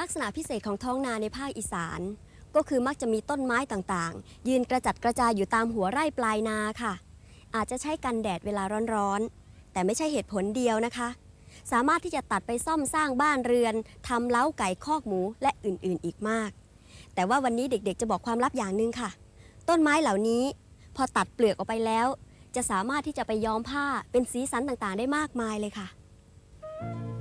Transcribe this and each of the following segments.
ลักษณะพิเศษของท้องนาในภาคอีสาน ก็คือมักจะมีต้นไม้ต่างๆ ยืนกระจัดกระจายอยู่ตามหัวไร่ปลายนาค่ะ อาจจะใช้กันแดดเวลาร้อนๆ แต่ไม่ใช่เหตุผลเดียวนะคะ สามารถที่จะตัดไปซ่อมสร้างบ้านเรือนทำเล้าไก่คอกหมูและอื่นๆ อีกมาก แต่ว่าวันนี้เด็กๆ จะบอกความลับอย่างหนึ่งค่ะ ต้นไม้เหล่านี้ พอตัดเปลือกออกไปแล้ว จะสามารถที่จะไปย้อมผ้าเป็นสีสันต่างๆ ได้มากมายเลยค่ะ Thank you.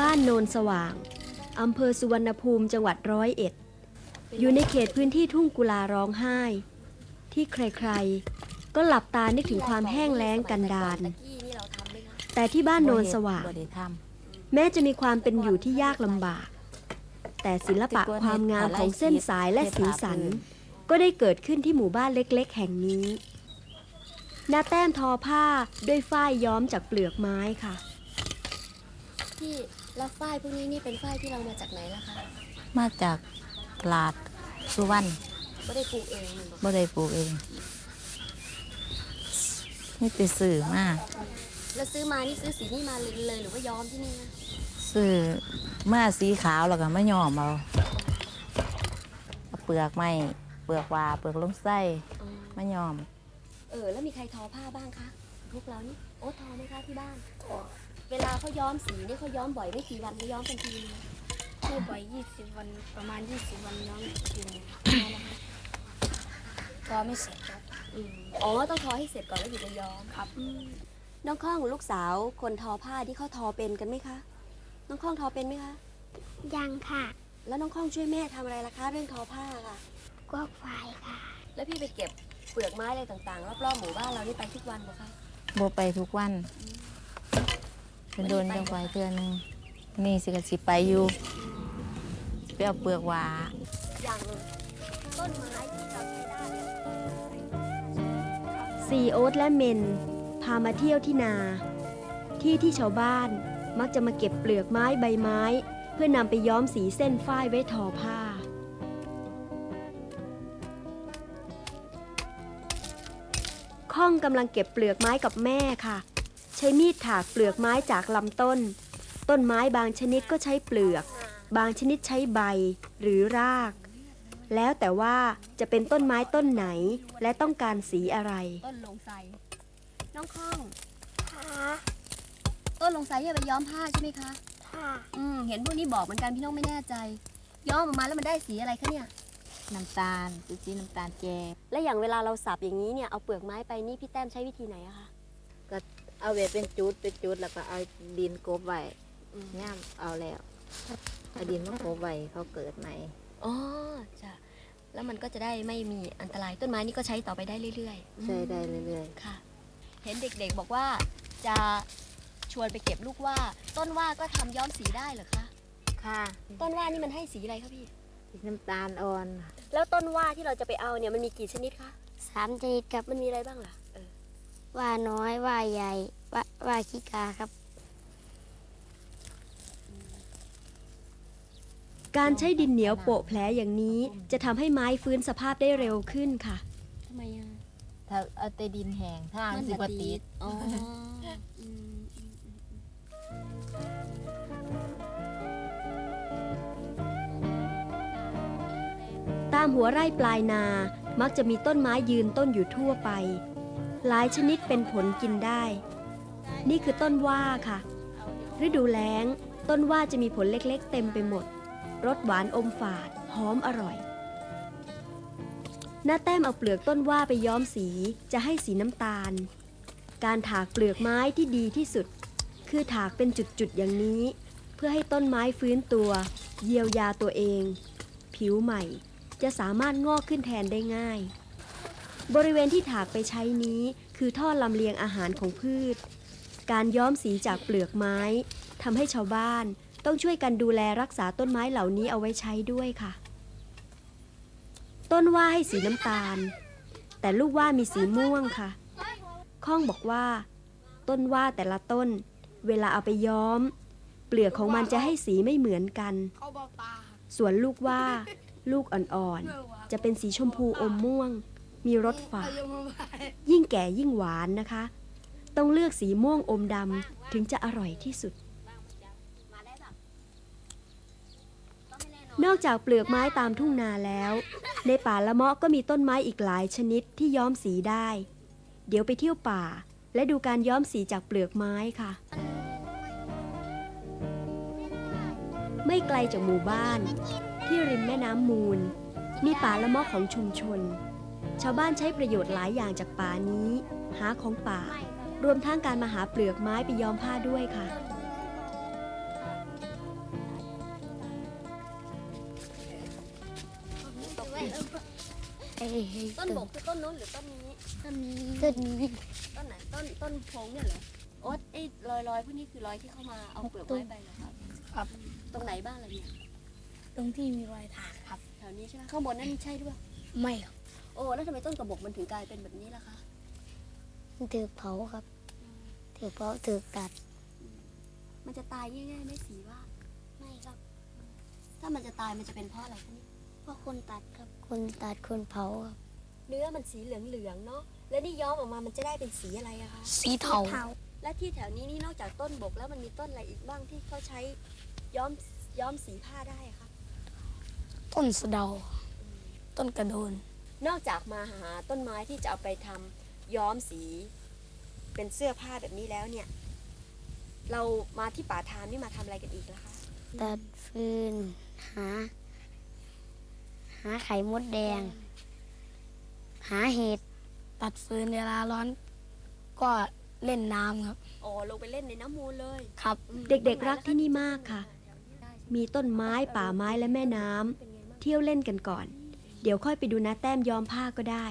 บ้านโนนสว่าง อำเภอสุวรรณภูมิจังหวัดร้อยเอ็ด อยู่ในเขตพื้นที่ทุ่งกุลาร้องไห้ ที่ใครๆ ก็หลับตานึกถึงความแห้งแล้งกันดารแต่ที่บ้านโนนสว่าง แม้จะมีความเป็นอยู่ที่ยากลำบาก แต่ศิลปะความงามของเส้นสายและสีสัน ก็ได้เกิดขึ้นที่หมู่บ้านเล็กๆ แห่งนี้นาแต้มทอผ้าด้วยฝ้ายย้อมจากเปลือกไม้ค่ะพี่ แล้วฝ้ายพวกนี้นี่เป็นฝ้ายที่เรามาจากไหนล่ะคะำมาจากตลาดสุวรรณไม่ได้ปลูกเองบ่ได้ปลูกเองนี่ไปซื้อมาแล้วซื้อมานี่ซื้อสีนี่มาเลยหรือว่าย้อมที่นี่นะซื้อมาสีขาวแล้วก็มาย้อมเอาเอาเปลือกไม้เปลือกวาเปลือกลมไส้มาย้อม เออ แล้วมีใครทอผ้าบ้างคะพวกเรานี่โอ้ทอไหมคะที่บ้าน เวลาเขาย้อมสีนี่เขาย้อมบ่อยไม่กี่วันเขาย้อมเป็นทีนึงไม่บ่อย20วันประมาณ20วันน้องกินก็ไม่เสร็จครับอืมอ๋อต้องทอให้เสร็จก่อนแล้วถึงจะย้อมครับน้องข้องลูกสาวคนทอผ้าที่เขาทอเป็นกันไหมคะ น้องข้องทอเป็นไหมคะ ยังค่ะแล้วน้องข้องช่วยแม่ทำอะไรล่ะคะเรื่องทอผ้าค่ะ กวกไฟค่ะ แล้วพี่ไปเก็บเปลือกไม้อะไรต่างๆรอบๆหมู่บ้านเรานี่ไปทุกวันไหมคะบ่ไปทุกวันเป็น โดนจังไปเทื่อหนึงนี่สิก็สิไปอยู่ไปเอาเปลือกหวาอย่างต้นไม้ที่เราใช้ได้ซีโอ๊ตและเมน พามาเที่ยวที่นา ที่ที่ชาวบ้านมักจะมาเก็บเปลือกไม้ใบไม้ เพื่อนำไปย้อมสีเส้นฝ้ายไว้ทอผ้าข้องกำลังเก็บเปลือกไม้กับแม่ค่ะ ใช้มีดถากเปลือกไม้จากลำต้น ต้นไม้บางชนิดก็ใช้เปลือก บางชนิดใช้ใบหรือราก แล้วแต่ว่าจะเป็นต้นไม้ต้นไหนและต้องการสีอะไร ต้นลงไซน้องข้องค่ะต้นลงไซที่เอาไปย้อมผ้าใช่ไหมคะค่ะอืมเห็นพวกนี้บอกเหมือนกันพี่น้องไม่แน่ใจ ย้อมออกมาแล้วมันได้สีอะไรคะเนี่ยน้ำตาลคือสีน้ำตาลแจและอย่างเวลาเราสับอย่างนี้เนี่ยเอาเปลือกไม้ไปนี่พี่แต้มใช้วิธีไหนอะคะก็ เอาไว้เป็นจุดเป็นจุดแล้วก็เอาดินกบไว้ย่ามเอาแล้วเอาดินมากบไว้เขาเกิดใหม่อ๋อจ้ะแล้วมันก็จะได้ไม่มีอันตรายต้นไม้นี่ก็ใช้ต่อไปได้เรื่อยๆใช้ได้เรื่อยค่ะ เห็นเด็กๆบอกว่าจะชวนไปเก็บลูกว่า ต้นว่าก็ทำย้อมสีได้เหรอคะๆค่ะ ต้นว่านี่มันให้สีอะไรคะพี่สีน้ำตาลอ่อน แล้วต้นว่าที่เราจะไปเอาเนี่ยมันมีกี่ชนิดคะสามชนิดครับมันมีอะไรบ้างล่ะเออ ว่าน้อยว่าใหญ่ว่าว่าขี้กาครับ การใช้ดินเหนียวโปะแผลอย่างนี้จะทำให้ไม้ฟื้นสภาพได้เร็วขึ้นค่ะ ทำไมอะถ้าเอาแต่ดินแห้งทางสิบติดอ๋อตามหัวไร่ปลายนา มักจะมีต้นไม้ยืนต้นอยู่ทั่วไป หลายชนิดเป็นผลกินได้ นี่คือต้นว่าค่ะ ฤดูแล้ง ต้นว่าจะมีผลเล็กๆ เต็มไปหมด รสหวานอมฝาด หอมอร่อย หน้าแต้มเอาเปลือกต้นว่าไปย้อมสีจะให้สีน้ำตาล การถากเปลือกไม้ที่ดีที่สุด คือถากเป็นจุดๆอย่างนี้ เพื่อให้ต้นไม้ฟื้นตัว เยียวยาตัวเอง ผิวใหม่จะสามารถงอกขึ้นแทนได้ง่าย บริเวณที่ถากไปใช้นี้ คือท่อลำเลียงอาหารของพืช การย้อมสีจากเปลือกไม้ทำให้ชาวบ้านต้องช่วยกันดูแลรักษาต้นไม้เหล่านี้เอาไว้ใช้ด้วยค่ะ ต้นว่าให้สีน้ำตาล แต่ลูกว่ามีสีม่วงค่ะ ข้องบอกว่า ต้นว่าแต่ละต้น เวลาเอาไปย้อม เปลือกของมันจะให้สีไม่เหมือนกัน ส่วนลูกว่า ลูกอ่อนๆ จะเป็นสีชมพูอมม่วง มีรสฝาดยิ่งแก่ยิ่งหวานนะคะ ต้องเลือกสีม่วงอมดำถึงจะอร่อยที่สุด นอกจากเปลือกไม้ตามทุ่งนาแล้ว ในป่าละเมาะก็มีต้นไม้อีกหลายชนิดที่ย้อมสีได้ เดี๋ยวไปเที่ยวป่า และดูการย้อมสีจากเปลือกไม้ค่ะไม่ไกลจากหมู่บ้าน ที่ริมแม่น้ำมูล มีป่าละเมาะของชุมชน ชาวบ้านใช้ประโยชน์หลายอย่างจากป่านี้ หาของป่า รวมทั้งการมาหาเปลือกไม้ไปย้อมผ้าด้วยค่ะต้นบกคือต้นนู้นหรือต้นนี้ ต้นนี้ต้นนี้ต้นไหนต้นต้นพงเนี่ยเหรอโอ๊ตไอ้รอยรอยพวกนี้คือรอยที่เข้ามาเอาเปลือกไม้ไปเหรอครับ ครับ ตรงไหนบ้างล่ะเนี่ยตรงที่มีรอยถากครับ แถวนี้ใช่ไหมข้างบนนั่นใช่ด้วยไม่ครับ โอ้แล้วทำไมต้นกระบอกมันถึงกลายเป็นแบบนี้ล่ะคะถือเผาครับ ถือเผาถือตัด มันจะตายง่ายๆไหม่สีว่า ไม่ครับ ถ้ามันจะตายมันจะเป็นเพราะอะไรคะเนี่ยเพราะคนตัดครับ คนตัดคนเผาครับ เนื้อมันสีเหลืองๆเนาะแล้วนี่ย้อมออกมามันจะได้เป็นสีอะไรอะคะสีเทา และที่แถวนี้นี่นอกจากต้นบกแล้วมันมีต้นอะไรอีกบ้างที่เขาใช้ย้อมย้อมสีผ้าได้อะคะต้นสะเดา ต้นกระโดน นอกจากมาหาต้นไม้ที่จะเอาไปทำย้อมสี เป็นเสื้อผ้าแบบนี้แล้วเนี่ย เรามาที่ป่าทามนี่มาทำอะไรกันอีกล่ะคะตัดฟืนหา หาไข่มดแดง หาเห็ดตัดฟืนเวลาร้อน ก็เล่นน้ำครับอ๋อลงไปเล่นในน้ำมูลเลยครับ เด็กๆรักที่นี่มากค่ะ มีต้นไม้ป่าไม้และแม่น้ำเที่ยวเล่นกันก่อน เดี๋ยวค่อยไปดูนะแต้มย้อมผ้าก็ได้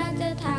ด้วย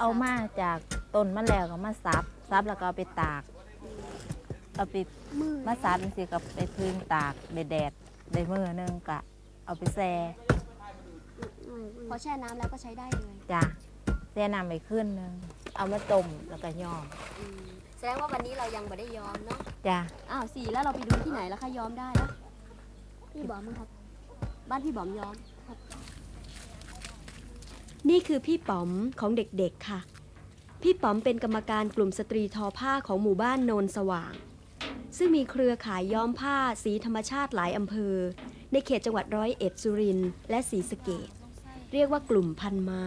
เอามาจากต้นมะแล้วก็มาซับซับแล้วก็เอาไปตากเอาไปมือมาซับสิกับไปพึ่งตากแดดๆได้มือหนึงกะ เอาไปแช่พอแช่น้ำแล้วก็ใช้ได้เลยจ้ะแช่น้ำไปขึ้นหนึงเอามาต้มแล้วก็ย่อมอืมแสดงว่าวันนี้เรายังไม่ได้ย้อมเนาะจ้ะอ้าวสี่แล้วเราไปดูที่ไหนแล้วคะย้อมได้แล้วพี่บอมครับ บ้านพี่บอมย้อมครับ นี่คือพี่ป๋อมของเด็กๆค่ะ พี่ป๋อมเป็นกรรมการกลุ่มสตรีทอผ้าของหมู่บ้านโนนสว่าง ซึ่งมีเครือข่ายย้อมผ้าสีธรรมชาติหลายอำเภอ ในเขตจังหวัดร้อยเอ็ดสุรินทร์และศรีสะเกดเรียกว่ากลุ่มพันไม้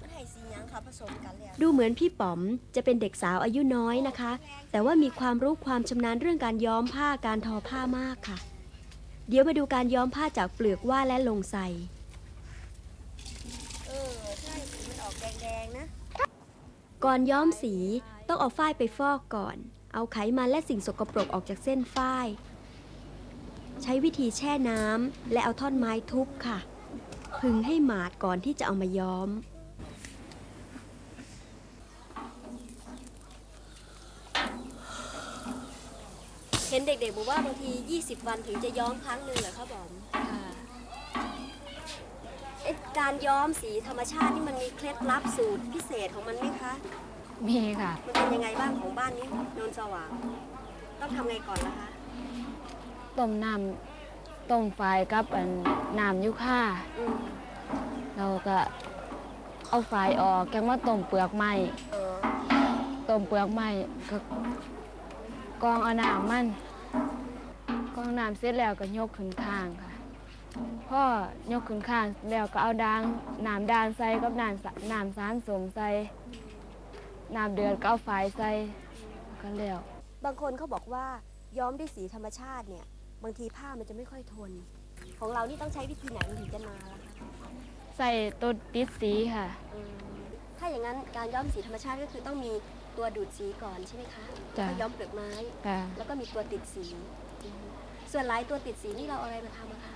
มันให้สีหยังค่ะผสมกันแล้วดูเหมือนพี่ป๋อมจะเป็นเด็กสาวอายุน้อยนะคะ แต่ว่ามีความรู้ความชำนาญเรื่องการย้อมผ้าการทอผ้ามากค่ะ เดี๋ยวมาดูการย้อมผ้าจากเปลือกว่าและลงใส่ เออ ใช่สีมันออกแดงๆนะ ก่อนย้อมสีต้องเอาฝ้ายไปฟอกก่อน เอาไขมันและสิ่งสกปรกออกจากเส้นฝ้าย ใช้วิธีแช่น้ำและเอาท่อนไม้ทุบค่ะ พึงให้หมาดก่อนที่จะเอามาย้อม เห็นเด็กๆบอกว่าบางที 20 วันถึงจะย้อมครั้งหนึ่งเหรอคะบอมเอ๊ะ การย้อมสีธรรมชาตินี่มันมีเคล็ดลับสูตรพิเศษของมันไหมคะ มีค่ะ มันเป็นยังไงบ้างของบ้านนี้โนนสว่าง ต้องทำไงก่อนล่ะคะ ต้มน้ำต้มไฟกับอันน้ำยูค่าอืมเราก็เอาไฟออกแกงมาต้มเปลือกไม้เออต้มเปลือกไม้ก็กรองเอาน้ำมันกรองน้ำเสร็จแล้วก็ยกขึ้นข้างค่ะ พ่อยกขึ้นข้างแล้วก็เอาดางน้ำดานใส่กับน้ำสน้ำสารสมใส่น้ำเดือดก็เอาไฟใส่ก็แล้วบางคนเขาบอกว่าย้อมด้วยสีธรรมชาติเนี่ย บางทีผ้ามันจะไม่ค่อยทน ของเรานี่ต้องใช้วิธีไหนมันถึงจะนานล่ะคะใส่ตัวติดสีค่ะ อืมถ้าอย่างนั้นการย้อมสีธรรมชาติก็คือต้องมีตัวดูดสีก่อนใช่ไหมคะจ้ะ แล้วย้อมเปลือกไม้ ค่ะแล้วก็มีตัวติดสีอืมส่วนหลายตัวติดสีนี่เราเอาอะไรมาทำอะคะ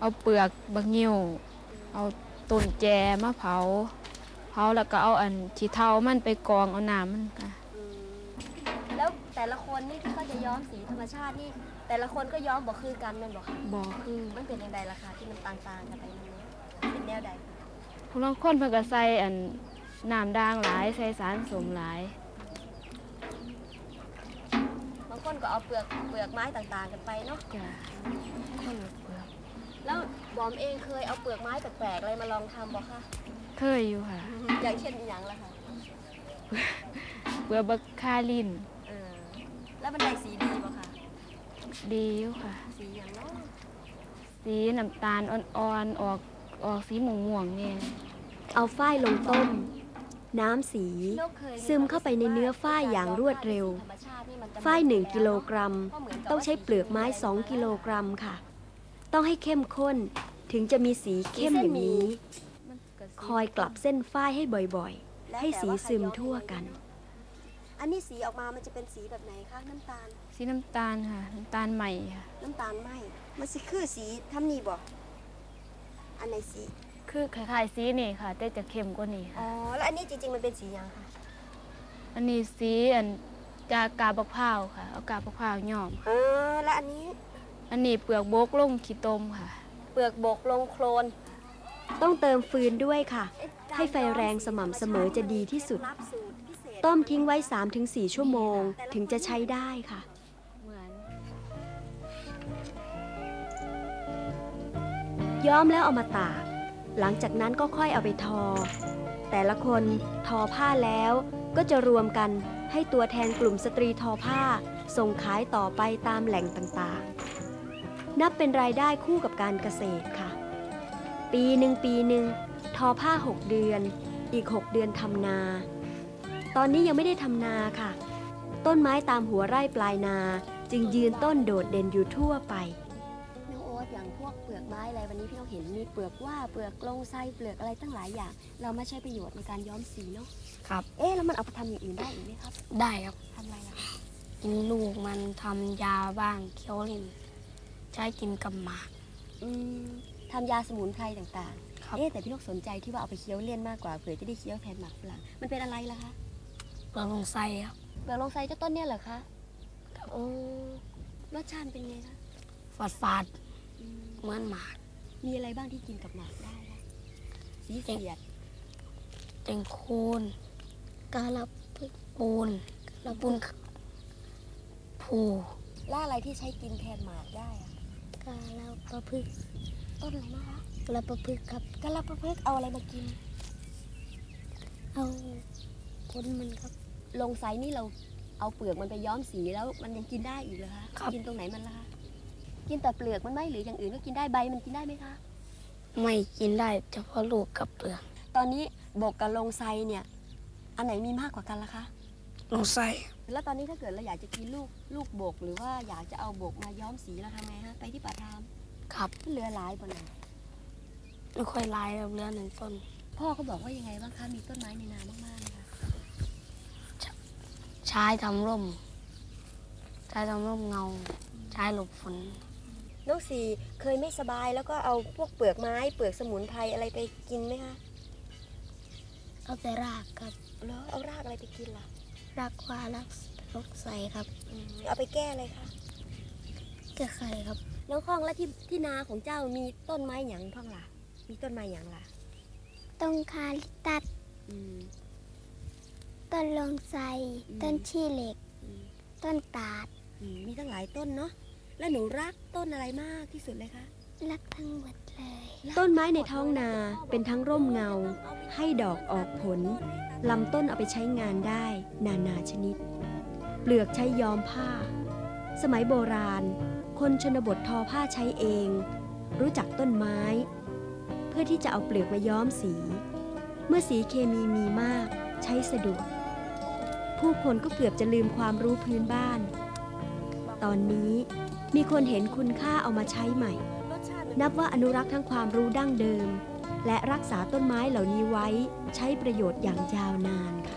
เอาเปลือกบะงิ้วเอาต้นแจมาเผา เผาแล้วก็เอาอันขี้เทามันไปกรองเอาน้ำมันค่ะอืมแล้วแต่ละคนนี่ที่เขาจะย้อมสีธรรมชาตินี่ แต่ละคนก็ย้อมบอกคือกันแมันบอกค่ะบ่คือมันเป็นยังไงล่ะคะที่มันต่างๆกันไปมันเนี้ยเป็นแนวใดคะผู้ลางคนเพิ่นก็ใส่อันน้ำด่างหลายใส่สารสมหลาย บางคนก็เอาเปลือกเปลือกไม้ต่างๆกันไปเนาะ จ้ะคนละเปลือก แล้วบอมเองเคยเอาเปลือกไม้แปลกๆอะไรมาลองทำบอกคะเคยอยู่ค่ะ อย่างเช่นอหย่างละค่ะเปลือกบักคาลินเออแล้วมันได้สีดีบอกคะดีอยู่ค่ะ สีอย่างเนาะสีน้ำตาลอ่อนๆออกออกสีม่วงๆเนี่ยเอาฝ้ายลงต้ม น้ำสี ซึมเข้าไปในเนื้อฝ้ายอย่างรวดเร็ว ฝ้าย1กิโลกรัม ต้องใช้เปลือกไม้ 2 กิโลกรัมค่ะ ต้องให้เข้มข้น ถึงจะมีสีเข้มอย่างนี้ คอยกลับเส้นฝ้ายให้บ่อยๆ ให้สีซึมทั่วกัน อันนี้สีออกมามันจะเป็นสีแบบไหนคะน้ำตาล สีน้ำตาลค่ะ น้ำตาลใหม่ค่ะ น้ำตาลไหมมันสิคือสีทำนี่บอกอันไหนสี คือคล้ายๆสีนี่ค่ะ แต่จะเข้มกว่านี้อ๋ค่ะ อ แล้วอันนี้จริงๆมันเป็นสียังคะอันนี้สีอันจากกาบกพร้าวค่ะ เอากาบกพร้าวย้อม เออ แล้วอันนี้ อันนี้เปลือกโบกลงขี้ตมค่ะ เปลือกบกลงโคลนต้องเติมฟืนด้วยค่ะ ให้ไฟแรงสม่ำเสมอจะดีที่สุดต้มทิ้งไว้ 3-4 ชั่วโมง ถึงจะใช้ได้ค่ะ เหมือนย้อมแล้วเอามาตาก หลังจากนั้นก็ค่อยเอาไปทอ แต่ละคนทอผ้าแล้วก็จะรวมกันให้ตัวแทนกลุ่มสตรีทอผ้า ส่งขายต่อไปตามแหล่งต่างๆ นับเป็นรายได้คู่กับการเกษตรค่ะ ปีหนึ่งปีหนึ่งทอผ้า 6 เดือน อีก 6 เดือนทำนา ตอนนี้ยังไม่ได้ทำนาค่ะ ต้นไม้ตามหัวไร่ปลายนา จึงยืนต้นโดดเด่นอยู่ทั่วไปน้องโอ๊ตอย่างพวกเปลือกไม้อะไรวันนี้พี่เราเห็นมีเปลือกว่าเปลือกลงไส้เปลือกอะไรตั้งหลายอย่าง เรามาใช้ประโยชน์ในการย้อมสีเนาะครับ เอ๊ะแล้วมันเอาไปทำอย่างอื่นได้อีกไหมครับ ได้ครับทำอะไรล่ะกินลูกมันทำยาบ้างเคี้ยวเล่น ใช้กินกับหมาก อืมทำยาสมุนไพรต่างครับ ๆ เอ๊ะแต่พี่นกสนใจที่ว่าเอาไปเคี้ยวเลี่ยนมากกว่าเผื่อจะได้เคี้ยวแทนหมากฝรั่งมันเป็นอะไรล่ะคะเปลือกลงไส้ครับเปลือกลงไส้เจ้าต้นเนี่ยเหรอคะโอ้รสชาติเป็นไงคะฝาดฝาดๆเหมือนหมากมีอะไรบ้างที่กินกับหมากได้คะสีเสียดเต็งโคนกาลับปูนแล้วปุ้นผูล่าอะไรที่ใช้กินแทนหมากได้อะ กาลาปะพึกต้นอะไรนะคะกาลาปะพึกครับกะลาปะเพิกเอาอะไรมากิน เอาผลมันครับ ลงไซนี่เราเอาเปลือกมันไปย้อมสีแล้วมันยังกินได้อีกเหรอคะครับ กินตรงไหนมันล่ะคะกินแต่เปลือกมันไหมหรืออย่างอื่นก็กินได้ใบมันกินได้ไหมคะ ไม่กินได้เฉพาะลูกกับเปลือกตอนนี้บกกับลงไซเนี่ย อันไหนมีมากกว่ากันล่ะคะ ลงไส้ แล้วตอนนี้ถ้าเกิดเราอยากจะกินลูกลูกบก หรือว่าอยากจะเอาบกมาย้อมสีเราทำไงฮะไปที่ป่าทามครับเหลือหลายปะนะไม่ค่อยลายครับเรือหนึ่งต้น พ่อเขาบอกว่ายังไงบ้างคะมีต้นไม้ในนามากๆนะคะใช้ทำร่ม ใช้ทำร่มเงา ใช้หลบฝนน้องสีเคยไม่สบายแล้วก็เอาพวกเปลือกไม้ เปลือกสมุนไพรอะไรไปกินไหมคะเอาแต่รากครับแล้วเอารากอะไรไปกินล่ะ รากว่ารักรกใสครับอืมเอาไปแก้อะไรคะแก้ไขครับน้องข้องแล้วที่ที่นาของเจ้ามีต้นไม้หยังพ่องล่ะ มีต้นไม้หยังล่ะ ต้นคาลิตัสอืม ต้นลงไทรอืม ต้นชี้เหล็ก อืมต้นตาด อืมมีตั้งหลายต้นเนาะแล้วหนูรักต้นอะไรมากที่สุดเลยคะ รักทั้งหมดเลย ต้นไม้ในท้องนาเป็นทั้งร่มเงา ให้ดอกออกผล ลำต้นเอาไปใช้งานได้นานาชนิด เปลือกใช้ย้อมผ้า สมัยโบราณ คนชนบททอผ้าใช้เอง รู้จักต้นไม้ เพื่อที่จะเอาเปลือกมาย้อมสี เมื่อสีเคมีมีมากใช้สะดวก ผู้คนก็เกือบจะลืมความรู้พื้นบ้าน ตอนนี้มีคนเห็นคุณค่าเอามาใช้ใหม่ นับว่าอนุรักษ์ทั้งความรู้ดั้งเดิม และรักษาต้นไม้เหล่านี้ไว้ใช้ประโยชน์อย่างยาวนานค่ะ